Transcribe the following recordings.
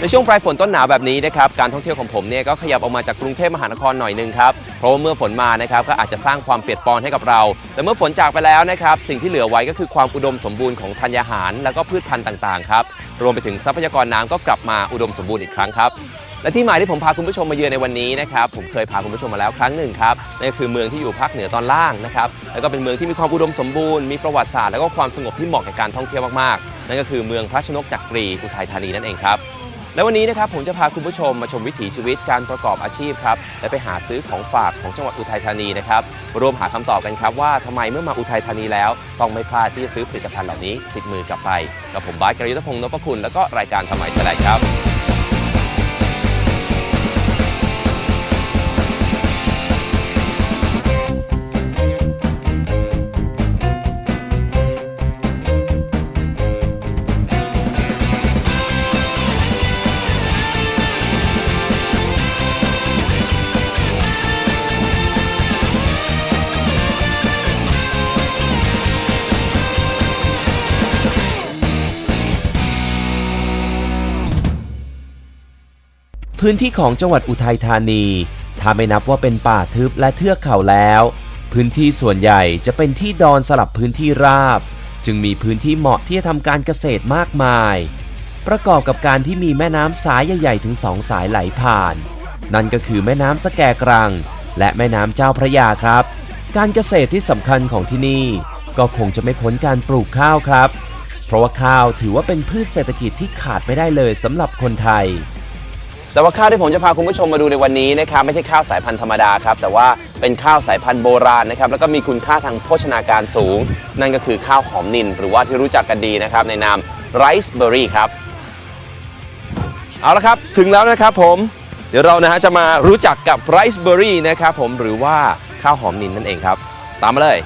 ในช่วงปลายฝนต้นหนาวแบบนี้นะครับการท่องเที่ยวของผมเนี่ยก็ขยับออกมาจากกรุงเทพมหานครหน่อยหนึงครับเพราะว่าเมื่อฝนมานะครับก็อาจจะสร้างความเปียกปอนให้กับเรา แต่เมื่อฝนจากไปแล้วนะครับสิ่งที่เหลือไว้ก็คือความอุดมสมบูรณ์ของธัญญาหาร แล้วก็พืชพันธุ์ต่างๆครับรวมไปถึงทรัพยากรน้ำก็กลับมาอุดมสมบูรณ์อีกครั้งครับและที่หมายที่ผมพาคุณผู้ชมมาเยือนในวันนี้นะครับผมเคยพาคุณผู้ชมมาแล้วครั้งหนึ่งครับนั่นก็คือเมืองที่อยู่ภาคเหนือตอนล่างนะครับแล้วก็เป็นเมืองที่มีความอุดมสมบูรณ์มีประวัติศาสตร์แล้วก็ความสงบที่เหมาะกับการท่องเที่ยวมากๆ นั่นก็คือเมืองพระชนกจักรีอุทัยธานีนั่นเองครับ และวันนี้นะครับผมจะพาคุณผู้ชมมาชมวิถีชีวิตการประกอบอาชีพครับและไปหาซื้อของฝากของจังหวัดอุทัยธานีนะครับรวมหาคำตอบกันครับว่าทำไมเมื่อมาอุทัยธานีแล้ว ต้องไม่พลาดที่จะซื้อผลิตภัณฑ์เหล่านี้ติดมือ กลับไปกับผมบาสกรยุทธพงศ์นพคุณ แล้วก็รายการทำไมเท่าไรครับ พื้นที่ของจังหวัดอุทัยธานี ถ้าไม่นับว่าเป็นป่าทึบและเทือกเขาแล้ว พื้นที่ส่วนใหญ่จะเป็นที่ดอนสลับพื้นที่ราบ จึงมีพื้นที่เหมาะที่จะทำการเกษตรมากมาย ประกอบกับการที่มีแม่น้ำสายใหญ่ ๆ ถึงสองสายไหลผ่าน นั่นก็คือแม่น้ำสแกกรัง และแม่น้ำเจ้าพระยาครับ การเกษตรที่สำคัญของที่นี่ ก็คงจะไม่พ้นการปลูกข้าวครับ เพราะว่าข้าวถือว่าเป็นพืชเศรษฐกิจที่ขาดไม่ได้เลยสำหรับคนไทย แต่ว่าข้าวที่ผมจะพาคุณผู้ชมมาดูในวันนี้นะครับไม่ใช่ข้าวสายพันธุ์ธรรมดาครับแต่ว่าเป็นข้าวสายพันธุ์โบราณนะครับแล้วก็มีคุณค่าทางโภชนาการสูง นั่นก็คือข้าวหอมนินหรือว่าที่รู้จักกันดีนะครับในนามไรซ์เบอร์รี่ครับเอาละครับถึงแล้วนะครับผมเดี๋ยวเรานะฮะจะมารู้จักกับไรซ์เบอร์รี่นะครับผมหรือว่าข้าวหอมนินนั่นเองครับ ตามมาเลย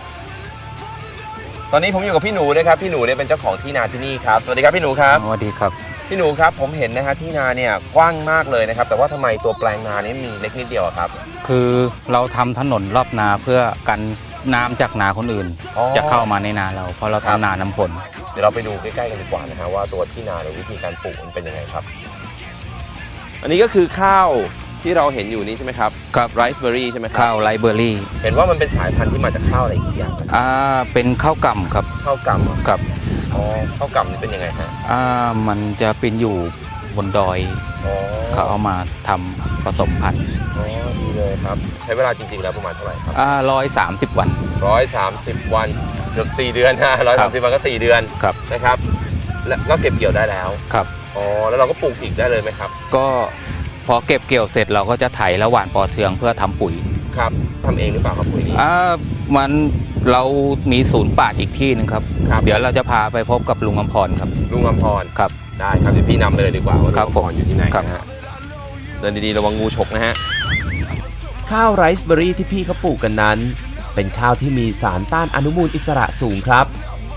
ตอนนี้ผมอยู่กับพี่หนูนะครับพี่หนูเนี่ยเป็นเจ้าของที่นาที่นี่ครับสวัสดีครับพี่หนูครับ สวัสดีครับ พี่หนูครับผมเห็นนะฮะที่นาเนี่ยกว้างมากเลยนะครับ แต่ว่าทำไมตัวแปลงนานี้มีเล็กนิดเดียวอะครับ คือเราทำถนนรอบนาเพื่อกันน้ำจากนาคนอื่น อ๋อจะเข้ามาในนาเราเพราะเราครับทำนาน้ำฝน เดี๋ยวเราไปดูใกล้ๆกันดีกว่านะฮะว่าตัวที่นาหรือวิธีการปลูกมันเป็นยังไงครับ อันนี้ก็คือข้าวที่เราเห็นอยู่นี้ใช่ไหมครับครับ ไรซ์เบอร์รี่ใช่ไหมครับข้าวไรเบอร์รี่เห็นว่ามันเป็นสายพันธุ์ที่มาจากข้าวอะไรอีกอย่างนะอ่าเป็นข้าวกล่ำครับข้าวกล่ำเหรอกับ อ๋อข้าวกล่ำนี่เป็นยังไงฮะอ่ามันจะเป็นอยู่บนดอยอ๋อเขาเอามาทำผสมพันธุ์อ๋อดีเลยครับ ใช้เวลาจริงๆแล้วประมาณเท่าไหร่ครับอ่าร้อยสามสิบวัน ร้อยสามสิบวันเกือบสี่เดือนฮะร้อยสามสิบวันก็สี่เดือนครับ นะครับ แล้วก็เก็บเกี่ยวได้แล้วครับ อ๋อแล้วเราก็ปลูกอีกได้เลยไหมครับก็พอเก็บเกี่ยวเสร็จเราก็จะไถและหว่านปอเทืองเพื่อทำปุ๋ย ครับทำเองหรือเปล่าครับปุ๋ยนี้ อ่ามันเรามีศูนย์ป่าชญ์อีกที่หนึงครับ ครับ เดี๋ยวเราจะพาไปพบกับลุงอมพรครับ ลุงอมพรครับ ได้ครับเดี๋ยวพี่นำไปเลยดีกว่าว่าลุงครับอมพรอยู่ที่ไหนครับ นะฮะเดินดีๆระวังงูฉกนะฮะ ข้าวไรซ์เบอร์รี่ที่พี่เขาปลูกกันนั้น เป็นข้าวที่มีสารต้านอนุมูลอิสระสูงครับ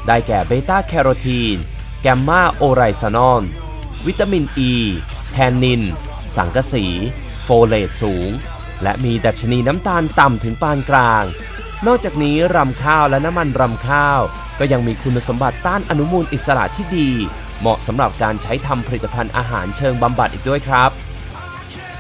ได้แก่เบต้าแคโรทีน แกมมาโอไรซานอลวิตามินอ e, ีแทนนิน สังกะสี โฟเลตสูง และมีดัชนีน้ำตาลต่ำถึงปานกลาง นอกจากนี้รำข้าวและน้ำมันรำข้าว ก็ยังมีคุณสมบัติต้านอนุมูลอิสระที่ดี เหมาะสำหรับการใช้ทำผลิตภัณฑ์อาหารเชิงบำบัดอีกด้วยครับ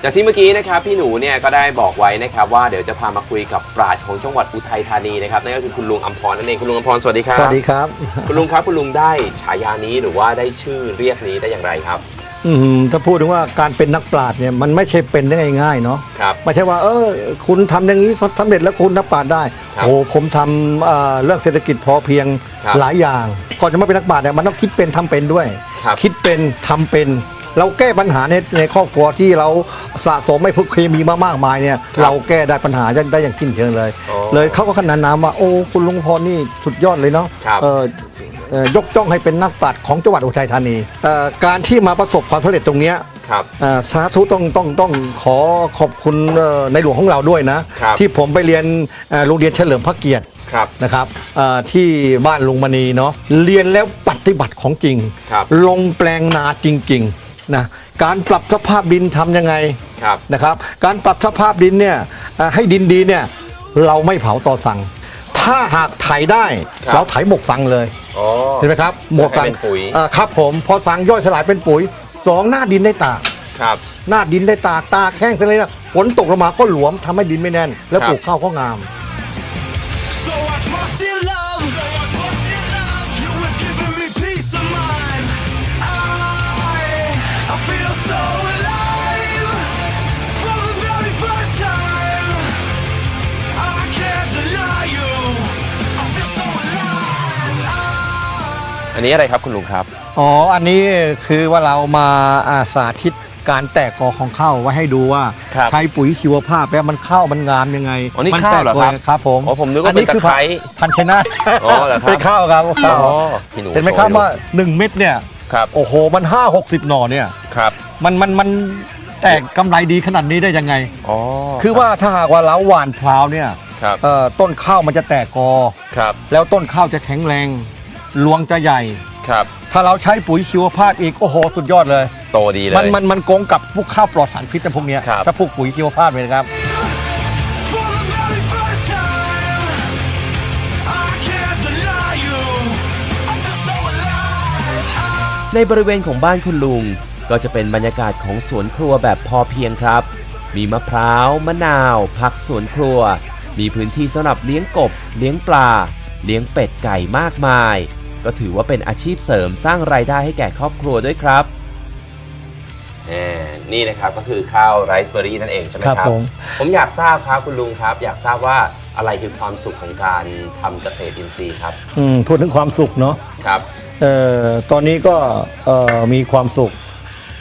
จากที่เมื่อกี้นะครับพี่หนูเนี่ยก็ได้บอกไว้นะครับว่าเดี๋ยวจะพามาคุยกับปราชญ์ของจังหวัดอุทัยธานีนะครับนั่นก็คือคุณลุงอัมพรนั่นเองคุณลุงอัมพรสวัสดีครับสวัสดีครับ คุณลุงครับคุณลุงได้ฉายานี้หรือว่าได้ชื่อเรียกนี้ได้อย่างไรครับ อืมถ้าพูดถึงว่าการเป็นนักปราชญ์เนี่ยมันไม่ใช่เป็นได้ง่ายๆเนาะครับ ไม่ใช่ว่า เออ คุณทำอย่างนี้สำเร็จแล้วคุณนักปราชญ์ได้ครับโอ้ผมทำเอ่อเรื่องเศรษฐกิจพอเพียงครับหลายอย่างก่อนจะมาเป็นนักปราชญ์เนี่ยมันต้องคิดเป็นทำเป็นด้วยครับคิดเป็นทำเป็น เราแก้ปัญหาในในครอบครัวที่เราสะสมไม่พึกเคมีมามากมายเนี่ยครับเราแก้ได้ปัญหาได้อย่างสิ้นเชิงเลยอ๋อเลยเขาก็ขนานนามว่าโอ้คุณลุงพรนี่สุดยอดเลยเนาะครับ เออเอ่อ ยกจ้องให้เป็นนักปราชญ์ของจังหวัดอุทัยธานีเอ่อการที่มาประสบความสำเร็จตรงเนี้ย ครับ เอ่อสาธุต้องต้องต้องขอขอบคุณเอ่อในหลวงของเราด้วยนะ ครับ ที่ผมไปเรียนเอ่อโรงเรียนเฉลิมพระเกียรติครับ นะครับเอ่อที่บ้านลุงมณีเนาะเรียนแล้วปฏิบัติของจริง ครับ ลงแปลงนาจริงๆนะการปรับสภาพดินทำยังไงครับ นะครับ การปรับสภาพดินเนี่ยเอ่อให้ดินดีเนี่ยเราไม่เผาต่อสั่ง ถ้าหากไถได้ ครับ เราไถหมกสั่งเลยอ๋อ เห็นไหมครับหมวกให้เป็นปุ๋ย อ่าครับผมพอสั่งย่อยสลายเป็นปุ๋ยสองหน้าดินได้ตากครับ หน้าดินได้ตากตากแห้งเสร็จเลยนะฝนตกลงมาก็หลวมทำให้ดินไม่แน่น แล้วครับ ปลูกข้าวก็งาม นนี้อะไรครับคุณลุงครับ อ๋อ อันนี้คือว่าเรามาอาสาธิตการแตกกอของข้าวไว้ให้ดูว่าครับใช้ปุ๋ยชีวภาพแล้วมันข้าวมันงามยังไงอ๋อนี่มัข้าวเหรอแตกกครับครับผมอ๋อผมนึกว่าอัคือเป็นตะไคร้พันชนะอ๋อเหรอครับ เป็นข้าวครับข้าวอ๋อพี่หนูเห็นไหมครับว่า1เม็ดเนี่ยครับโอ้โหมัน5 60 หน่อเนี่ยครับ มันมันมันแตกกำไรดีขนาดนี้ได้ยังไง อ๋อคือว่าถ้าหากว่าเราหว่านพราวเนี่ยครับเอ่อต้นข้าวมันจะแตกกอ ครับ แล้วต้นข้าวจะแข็งแรง รวงจะใหญ่ ครับ ถ้าเราใช้ปุ๋ยชีวภาพอีก โอ้โห สุดยอดเลย โตดีเลย มันมันมันโกงกับพวกข้าวปลอดสารพิษแต่พวกเนี้ยครับ ถ้าพวกปุ๋ยชีวภาพเลยนะครับ for the very first time. I can't deny you. I feel so alive. I, ในบริเวณของบ้านคุณลุง ก็จะเป็นบรรยากาศของสวนครัวแบบพอเพียงครับ มีมะพร้าว มะนาว ผักสวนครัว มีพื้นที่สำหรับเลี้ยงกบ เลี้ยงปลา เลี้ยงเป็ดไก่มากมาย ก็ถือว่าเป็นอาชีพเสริมสร้างรายได้ให้แก่ครอบครัวด้วยครับนี่นะครับก็คือข้าวไรซ์เบอร์รี่นั่นเองใช่ไหมคครัรับบผมผมอยากทราบครับคุณลุงครับ อยากทราบว่าอะไรคือความสุขของการทำเกษตรอินทรีย์ครับอืมพูดถึงความสุขเนาะครับเอ่อตอนนี้ก็เอ่อมีความสุข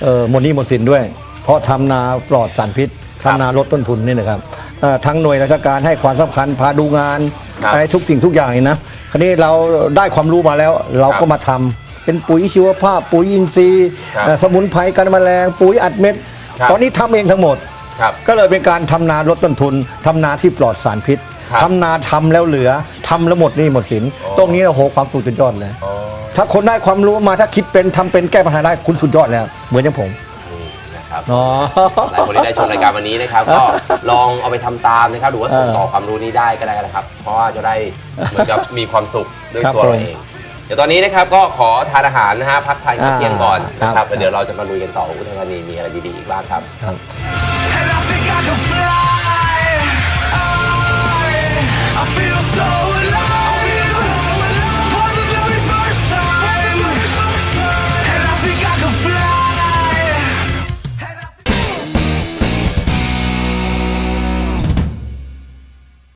เอ่อหมดหนี้หมดสินด้วย เพราะทำนาปลอดสารพิษครับทำนาลดต้นทุนนี่นะครับเอ่อทั้งหน่วยราชการให้ความสำคัญพาดูงาน ครับอะไรทุกสิ่งทุกอย่างนี่นะคราวนี้เราได้ความรู้มาแล้ว เราคก็รับมาทำเป็นปุ๋ยชีวภาพ ปุ๋ยอินทรีย์ครับเอ่อสมุนไพรกันแมลง ปุ๋ยอัดเม็ด ครับ ตอนนี้ทำเองทั้งหมด ครับ ก็เลยเป็นการทำนาลดต้นทุนทำนาที่ปลอดสารพิษครับทำนาทำแล้วเหลือทำแล้วหมดหนี่หมดสิน อ๋อ ตรงนี้โอ้โหความสุขสุดยอดเลย อ๋อ ถ้าคนได้ความรู้มาถ้าคิดเป็นทำเป็นแก้ปัญหาได้คุณสุดยอดแล้ว เหมือนอย่างผมนี่นะ ครับอ๋อ หลายคนที่ได้ชมรายการวันนี้นะครับ ก็ลองเอาไปทำตามนะครับหรือว่าส่งต่อความรู้นี้ได้ก็ได้นะครับ เพราะว่าจะได้เหมือนกับมีความสุขด้วยครับตัวเราผมเอง เดี๋ยวตอนนี้นะครับก็ขอทานอาหารนะฮะพักทานข้าวเที่ยงก่อนนะคครัรับบแล้วเดี๋ยวเราจะมาลุยกันต่อว่าอุทัยธานีมีอะไรดีๆอีกบ้างครับ ครับ and I think I can